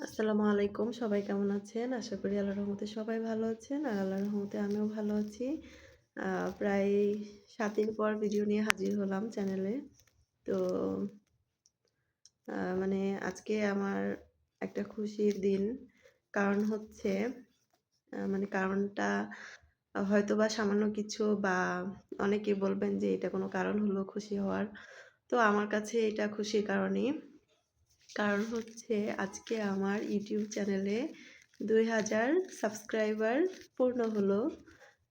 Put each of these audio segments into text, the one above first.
আসসালামু আলাইকুম। সবাই কেমন আছেন? আশা করি আল্লাহর রহমতে সবাই ভালো আছেন। আর আল্লাহর রহমতে আমিও ভালো আছি। প্রায় সাত দিন পর ভিডিও নিয়ে হাজির হলাম চ্যানেলে তো মানে আজকে আমার একটা খুশির দিন। কারণ হচ্ছে মানে কারণটা হয়তো বা সামান্য কিছু বা অনেকে বলবেন যে এটা কোনো কারণ হলো খুশি হওয়ার। তো আমার কাছে এটা খুশির কারণই। কারণ হচ্ছে আজকে আমার ইউটিউব চ্যানেলে দুই হাজার সাবস্ক্রাইবার পূর্ণ হলো।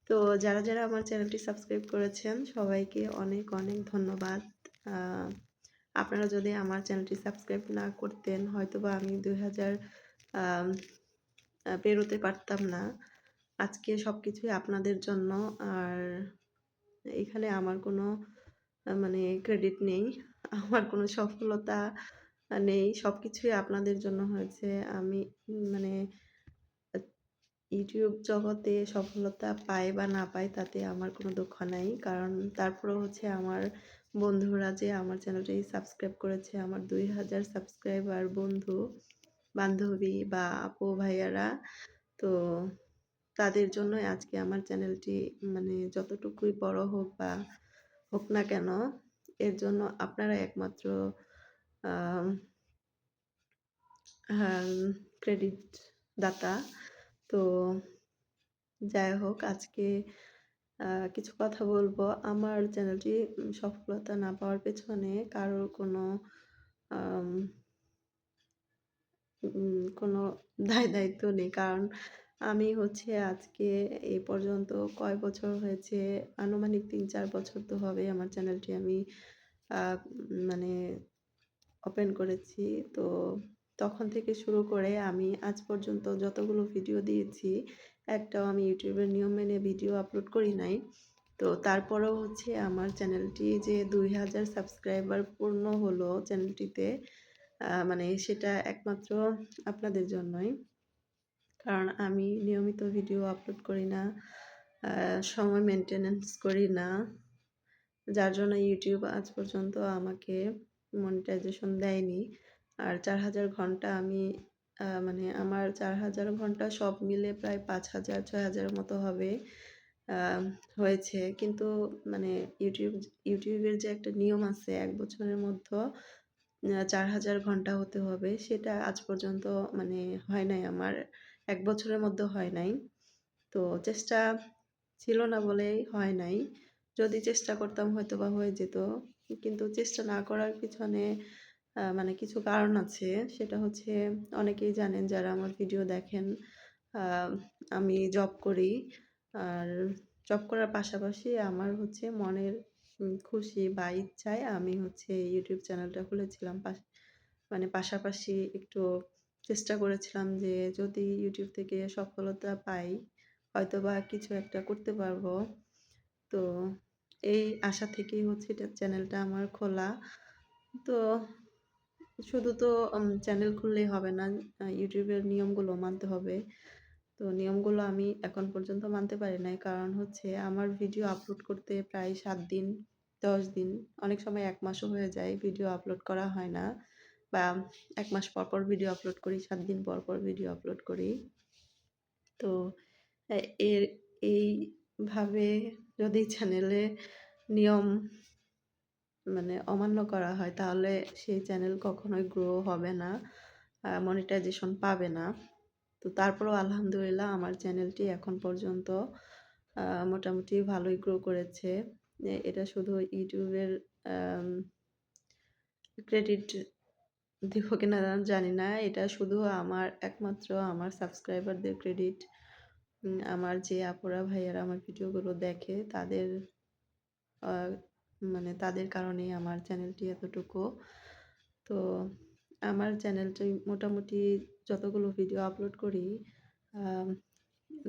তো যারা যারা আমার চ্যানেলটি সাবস্ক্রাইব করেছেন, সবাইকে অনেক অনেক ধন্যবাদ। আপনারা যদি আমার চ্যানেলটি সাবস্ক্রাইব না করতেন, হয়তোবা আমি দুই হাজার পেরোতে পারতাম না। আজকে সব কিছুই আপনাদের জন্য, আর এখানে আমার কোনো মানে ক্রেডিট নেই। আমার কোনো সফলতা নেই সব কিছুই আপনাদের জন্য হয়েছে। আমি মানে ইউটিউব জগতে সফলতা পাই বা না পাই তাতে আমার কোনো দুঃখ নাই। কারণ তারপরেও হচ্ছে আমার বন্ধুরা যে আমার চ্যানেলটি সাবস্ক্রাইব করেছে, আমার দুই হাজার সাবস্ক্রাইবার বন্ধু, বান্ধবী বা আপু ভাইয়ারা, তো তাদের জন্যই আজকে আমার চ্যানেলটি মানে যতটুকুই বড় হোক বা হোক না কেন, এর জন্য আপনারা একমাত্র ক্রেডিট দাতা তো যাই হোক, আজকে কিছু কথা বলব। আমার চ্যানেলটি সফলতা না পাওয়ার পেছনে কারোর কোনো কোনো দায় দায়িত্ব নেই। কারণ আমি হচ্ছে আজকে এই পর্যন্ত কয় বছর হয়েছে? আনুমানিক তিন চার বছর তো হবে আমার চ্যানেলটি আমি মানে ওপেন করেছি। তো তখন থেকে শুরু করে আমি আজ পর্যন্ত যতগুলো ভিডিও দিয়েছি, একটাও আমি ইউটিউবের নিয়ম মেনে ভিডিও আপলোড করি নাই। তো তারপরেও হচ্ছে আমার চ্যানেলটি যে দুই হাজার সাবস্ক্রাইবার পূর্ণ হলো চ্যানেলটিতে মানে সেটা একমাত্র আপনাদের জন্যই। কারণ আমি নিয়মিত ভিডিও আপলোড করি না সময় মেনটেনেন্স করি না। যার জন্য ইউটিউব আজ পর্যন্ত আমাকে মনিটাইজেশন দেয়নি। আর চার হাজার ঘণ্টা আমি মানে আমার চার হাজার ঘণ্টা সব মিলে প্রায় পাঁচ হাজার, ছয় হাজারের মতো হবে হয়েছে। কিন্তু মানে ইউটিউব, ইউটিউবের যে একটা নিয়ম আছে এক বছরের মধ্যে চার হাজার ঘণ্টা হতে হবে, সেটা আজ পর্যন্ত মানে হয় নাই আমার। এক বছরের মধ্যে হয় নাই। তো চেষ্টা ছিল না বলেই হয় নাই। যদি চেষ্টা করতাম হয়তো বা হয়ে যেত। কিন্তু চেষ্টা না করার পিছনে মানে কিছু কারণ আছে। সেটা হচ্ছে অনেকেই জানেন যারা আমার ভিডিও দেখেন আমি জব করি। আর জব করার পাশাপাশি আমার হচ্ছে মনের খুশি বা ইচ্ছায় আমি হচ্ছে ইউটিউব চ্যানেলটা খুলেছিলাম। মানে পাশাপাশি একটু চেষ্টা করেছিলাম যে যদি ইউটিউব থেকে সফলতা পাই হয়তো বা কিছু একটা করতে পারব। তো এই আশা থেকেই হচ্ছে এটা চ্যানেলটা আমার খোলা। তো শুধু তো চ্যানেল খুললেই হবে না ইউটিউবের নিয়মগুলো মানতে হবে। তো নিয়মগুলো আমি এখন পর্যন্ত মানতে পারি নাই, কারণ হচ্ছে আমার ভিডিও আপলোড করতে প্রায় সাত দিন, দশ দিন, অনেক সময় এক মাসও হয়ে যায় ভিডিও আপলোড করা হয় না। বা এক মাস পর পর ভিডিও আপলোড করি, সাত দিন পর পর ভিডিও আপলোড করি। তো এর এইভাবে যদি চ্যানেলে নিয়ম মানে অমান্য করা হয়, তাহলে সেই চ্যানেল কখনোই গ্রো হবে না মনিটাইজেশন পাবে না। তো তারপরেও আলহামদুলিল্লাহ আমার চ্যানেলটি এখন পর্যন্ত মোটামুটি ভালোই গ্রো করেছে। এটা শুধু ইউটিউবের ক্রেডিট দিব কিনা জানি না, এটা শুধু আমার একমাত্র আমার সাবস্ক্রাইবারদের ক্রেডিট আমার যে আপুরা ভাইয়ারা আমার ভিডিওগুলো দেখে তাদের মানে তাদের কারণেই আমার চ্যানেলটি এতটুকু। তো আমার চ্যানেলটি মোটামুটি যতগুলো ভিডিও আপলোড করি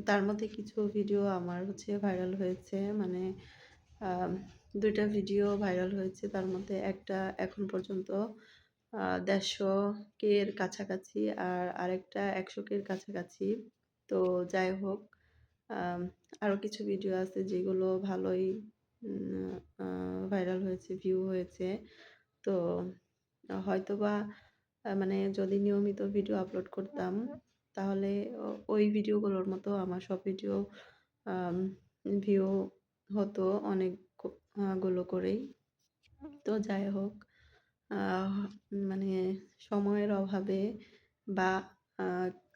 তার মধ্যে কিছু ভিডিও আমার হচ্ছে ভাইরাল হয়েছে। মানে দুইটা ভিডিও ভাইরাল হয়েছে। তার মধ্যে একটা এখন পর্যন্ত দেড়শো কে এর কাছাকাছি আর আরেকটা একশো কে এর কাছাকাছি। তো যাই হোক আরও কিছু ভিডিও আছে যেগুলো ভালোই ভাইরাল হয়েছে ভিউ হয়েছে তো হয়তোবা, আ মানে যদি নিয়মিত ভিডিও আপলোড করতাম, তাহলে ওই ভিডিওগুলোর মতো আমার সব ভিডিও ভিউ হতো অনেক ক, আ, গুলো করেই। তো যাই হোক মানে সময়ের অভাবে বা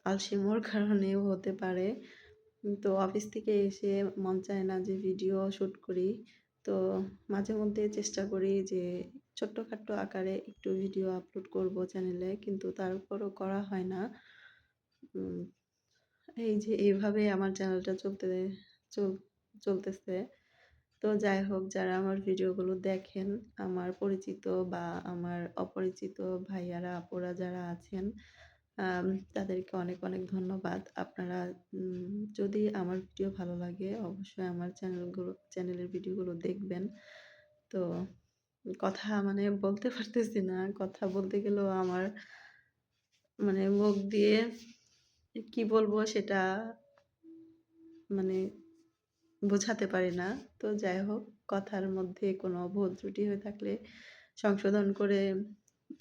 আলসেমির কারণেও হতে পারে। তো অফিস থেকে এসে মন চায় না যে ভিডিও শুট করি। তো মাঝেমধ্যে চেষ্টা করি যে ছোট্টখাট্ট আকারে একটু ভিডিও আপলোড করব চ্যানেলে কিন্তু তারপরও করা হয় না। এই যে এইভাবে আমার চ্যানেলটা চলতে চল চলতেছে। তো যাই হোক যারা আমার ভিডিওগুলো দেখেন, আমার পরিচিত বা আমার অপরিচিত ভাইয়ারা, আপুরা যারা আছেন তাদেরকে অনেক, অনেক ধন্যবাদ। আপনারা যদি আমার ভিডিও ভালো লাগে অবশ্যই আমার চ্যানেলগুলো চ্যানেলের ভিডিওগুলো দেখবেন। তো কথা মানে বলতে পারতেছি না। কথা বলতে গেলেও আমার মানে মুখ দিয়ে কি বলব সেটা মানে বোঝাতে পারি না। তো যাই হোক কথার মধ্যে কোনো ভুল ত্রুটি হয়ে থাকলে সংশোধন করে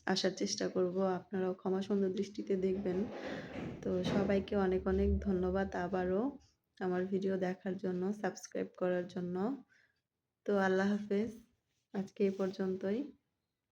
আসার চেষ্টা করব। আপনারাও ক্ষমা সুন্দর দৃষ্টিতে দেখবেন। তো সবাইকে অনেক, অনেক ধন্যবাদ আবারও আমার ভিডিও দেখার জন্য, সাবস্ক্রাইব করার জন্য। তো আল্লাহ হাফেজ। আজকে এই পর্যন্তই।